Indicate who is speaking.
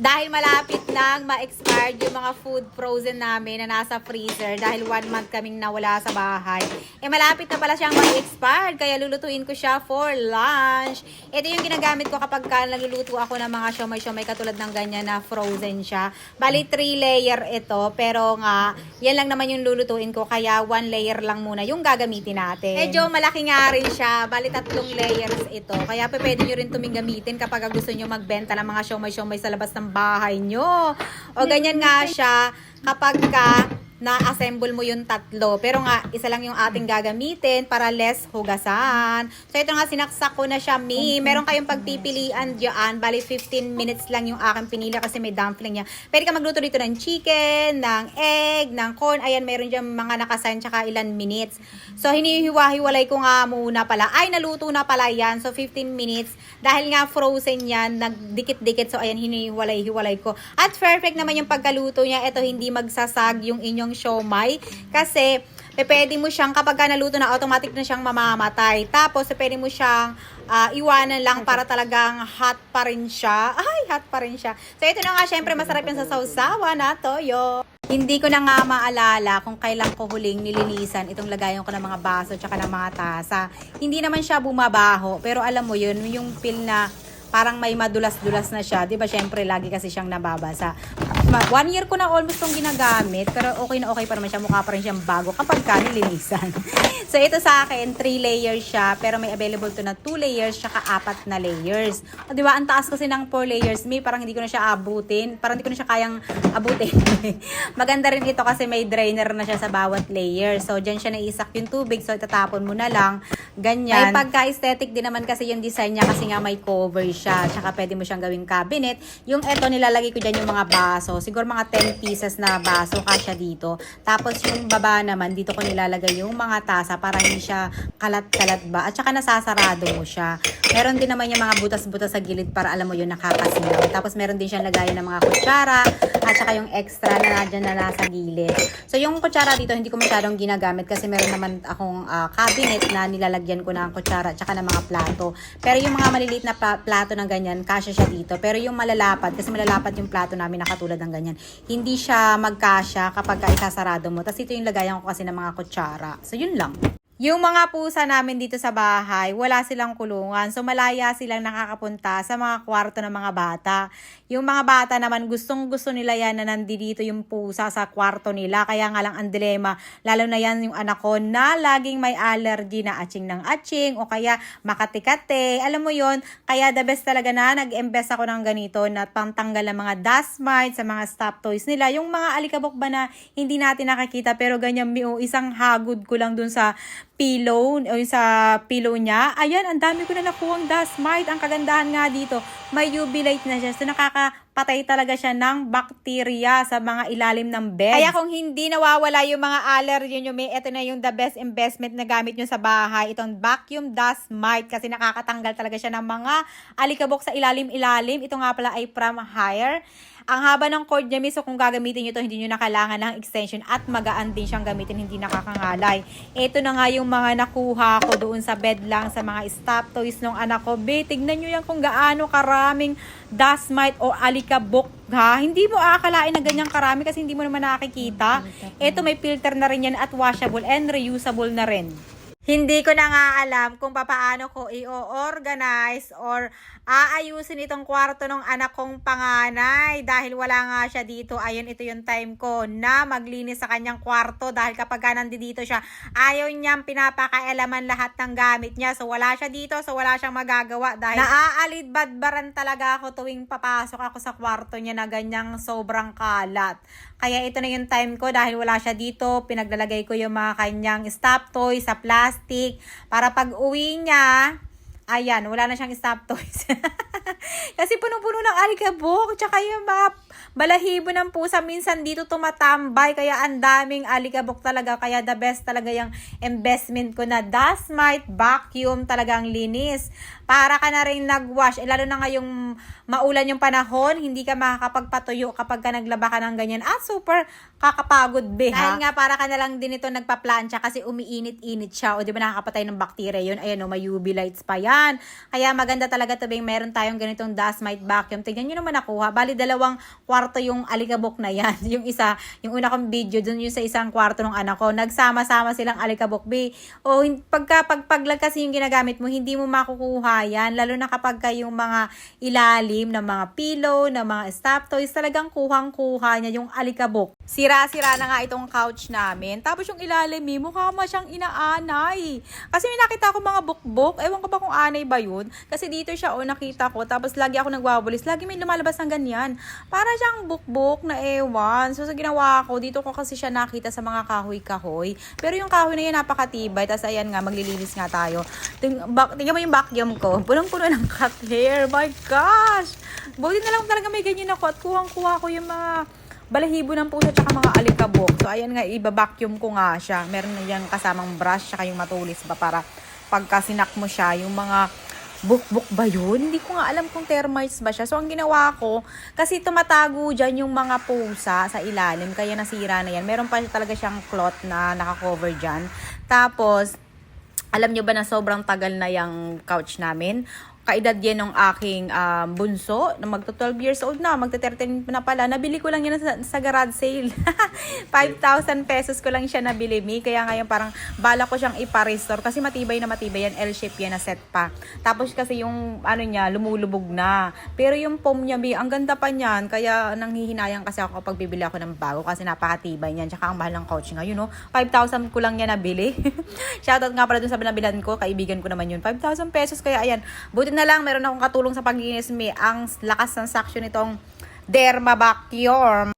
Speaker 1: Dahil malapit nang ma-expired yung mga food frozen namin na nasa freezer dahil one month kaming nawala sa bahay. Eh malapit na pala siyang ma-expired kaya lulutuin ko siya for lunch. Ito yung ginagamit ko kapag ka nagluluto ako ng mga siomay-siomay katulad ng ganyan na frozen siya. Bali 3 layer ito pero nga yan lang naman yung lulutuin ko kaya one layer lang muna yung gagamitin natin. Medyo malaki nga rin siya. Bali tatlong layers ito. Kaya pwede nyo rin tuming gamitin kapag gusto nyo magbenta ng mga siomay-siomay sa labas ng bahay nyo. O ganyan nga siya kapag ka na-assemble mo yung tatlo. Pero nga, isa lang yung ating gagamitin para less hugasan. So, ito nga, sinaksak ko na siya, Mi. Meron kayong pagpipilian dyan. Bali, 15 minutes lang yung aking pinili kasi may dumpling niya. Pwede ka magluto dito ng chicken, ng egg, ng corn. Ayan, meron dyan mga nakasign tsaka ilan minutes. So, hinihiwa-hiwalay ko nga muna pala. Ay, naluto na pala yan. So, 15 minutes. Dahil nga frozen yan, nagdikit-dikit. So, ayan, hinihiwalay-hiwalay ko. At perfect naman yung pagkaluto niya. Ito, hindi magsasag yung inyong siomay. Kasi, eh, pwede mo siyang, kapag ka naluto na, automatic na siyang mamamatay. Tapos, eh, pwede mo siyang ah, iwanan lang para talagang hot pa rin siya. Ay, hot pa rin siya. So, ito na nga, syempre, masarap yung sa sausawa na toyo. Hindi ko na nga maalala kung kailan ko huling nilinisan itong lagayan ko ng mga baso tsaka ng mga tasa. Hindi naman siya bumabaho, pero alam mo yun, yung feel na parang may madulas-dulas na siya. Di ba, syempre, lagi kasi siyang nababasa. Ma- One year ko na almost itong ginagamit, pero okay na okay pa naman siya. Mukha pa rin siyang bago kapag ka nilinisan. so, ito sa akin, 3 layers siya, pero may available to na 2 layers, tsaka 4 na layers. O, di ba, ang taas kasi ng 4 layers, may parang hindi ko na siya abutin. Parang hindi ko na siya kayang abutin. Maganda rin ito kasi may drainer na siya sa bawat layer. So, dyan siya naisak yung tubig. So, itatapon mo na lang. Ganyan. May pagka-aesthetic din naman kasi yung design niya kasi nga may cover siya. Tsaka pwede mo siyang gawing cabinet. Yung eto, nilalagay ko dyan yung mga baso. Siguro mga 10 pieces na baso kasya dito. Tapos yung baba naman, dito ko nilalagay yung mga tasa para hindi siya kalat-kalat ba. At saka nasasarado mo siya. Meron din naman yung mga butas-butas sa gilid para alam mo yun nakakasilaw. Tapos meron din siyang lagayan ng mga kutsara at saka yung extra na nadyan na nasa gilid. So yung kutsara dito hindi ko masyadong ginagamit kasi meron naman akong ah, cabinet na nilalagyan ko ng kutsara at saka ng mga plato. Pero yung mga maliliit na plato ng ganyan, kasya siya dito. Pero yung malalapad, kasi malalapad yung plato namin na ng ganyan, hindi siya magkasya kapag ka isasarado mo. Tapos ito yung lagayan ko kasi ng mga kutsara. So yun lang. Yung mga pusa namin dito sa bahay, wala silang kulungan. So malaya silang nakakapunta sa mga kwarto ng mga bata. Yung mga bata naman, gustong gusto nila yan na nandito yung pusa sa kwarto nila. Kaya nga lang ang dilema, lalo na yan yung anak ko na laging may allergy na atching ng atching o kaya makatikate. Alam mo yon kaya the best talaga na nag-invest ako ng ganito na pantanggal ng mga dust mites sa mga stop toys nila. Yung mga alikabok ba na hindi natin nakakita pero ganyan o isang hagod ko lang dun sa pillow o yung sa pillow niya. Ayan, ang dami ko na nakuhang dust mite. Ang kagandahan nga dito, may UV light na siya. So nakakapatay talaga siya ng bacteria sa mga ilalim ng bed. Kaya kung hindi nawawala yung mga allergy nyo, may ito na yung the best investment na gamit nyo sa bahay. Itong vacuum dust mite kasi nakakatanggal talaga siya ng mga alikabok sa ilalim-ilalim. Ito nga pala ay from Hire. Ang haba ng cord niya, miss, so kung gagamitin nyo to, hindi nyo na kailangan ng extension at magaan din siyang gamitin, hindi nakakangalay. Ito na nga yung mga nakuha ko doon sa bed lang, sa mga stop toys ng anak ko. Be, tignan nyo yan kung gaano karaming dust mite o alikabok ha. Hindi mo aakalain na ganyang karami kasi hindi mo naman nakikita. Ito may filter na rin yan at washable and reusable na rin. Hindi ko na nga alam kung papaano ko i-organize or aayusin itong kwarto ng anak kong panganay dahil wala nga siya dito. Ayun, ito yung time ko na maglinis sa kanyang kwarto dahil kapag ka nandito siya, ayaw niyang pinapakailaman lahat ng gamit niya. So, wala siya dito, so wala siyang magagawa dahil naaalid-badbaran talaga ako tuwing papasok ako sa kwarto niya na ganyang sobrang kalat. Kaya ito na yung time ko dahil wala siya dito, pinaglalagay ko yung mga kanyang stop toys sa plastic para pag uwi niya, ayan, wala na siyang stop toys. Kasi punong-puno ng alikabok, tsaka yung mga balahibo ng pusa minsan dito tumatambay, kaya ang daming alikabok talaga, kaya the best talaga yung investment ko na dust mite vacuum talagang linis. para ka na rin nag-wash. Eh, lalo na ngayong maulan yung panahon, hindi ka makakapagpatuyo kapag ka naglaba ka ng ganyan. Ah, super kakapagod, be, ha? Dahil nga, para ka na lang din ito nagpa-plancha kasi umiinit-init siya. O, di ba nakakapatay ng bakterya yun? Ayan, o, may UV lights pa yan. Kaya maganda talaga to, Bing, meron tayong ganitong dust mite vacuum. Tignan nyo naman nakuha. Bali, dalawang kwarto yung alikabok na yan. yung isa, yung una kong video, dun yung sa isang kwarto ng anak ko. Nagsama-sama silang alikabok, be. O, hin- pagka pagpaglag kasi yung ginagamit mo, hindi mo makukuha yan. Lalo na kapag ka yung mga ilalim ng mga pillow, ng mga stop toys, talagang kuhang-kuha niya yung alikabok. Sira-sira na nga itong couch namin. Tapos yung ilalim, eh, mukha ma siyang inaanay. Kasi may nakita ko mga bukbok. Ewan ko ba kung anay ba yun? Kasi dito siya, o nakita ko. Tapos lagi ako nagwawalis. Lagi may lumalabas ng ganyan. Para siyang bukbok na ewan. So sa ginawa ko, dito ko kasi siya nakita sa mga kahoy-kahoy. Pero yung kahoy na yan, napakatibay. Tapos ayan nga, maglilinis nga tayo. Ting, bak, tingnan mo yung vacuum ko. Punong-puno ng cat hair. My gosh! Buti na lang talaga may ganyan ako at kuhang-kuha ko yung mga balahibo ng pusa tsaka mga alikabok. So, ayan nga, iba-vacuum ko nga siya. Meron na yung kasamang brush tsaka yung matulis ba para pagka sinak mo siya, yung mga bukbuk ba yun? Hindi ko nga alam kung termites ba siya. So, ang ginawa ko, kasi tumatago dyan yung mga pusa sa ilalim, kaya nasira na yan. Meron pa talaga siyang cloth na nakakover dyan. Tapos, alam nyo ba na sobrang tagal na yung couch namin? Kaedad yan ng aking um, bunso, na magto 12 years old na, magto 13 na pala. Nabili ko lang yan sa, sa garage sale. 5,000 pesos ko lang siya nabili, mi. Kaya ngayon parang bala ko siyang ipa-restore kasi matibay na matibay yan, L-shape yan na set pa. Tapos kasi yung ano niya, lumulubog na. Pero yung foam niya, mi, ang ganda pa niyan. Kaya nanghihinayang kasi ako kapag bibili ako ng bago kasi napakatibay niyan. Tsaka ang mahal ng couch ngayon, no? 5,000 ko lang yan nabili. Shoutout nga pala dun sa binabilan ko, kaibigan ko naman yun. 5,000 pesos, kaya ayan. Buti na lang, meron akong katulong sa paglinis, mi. Ang lakas ng suction nitong Derma.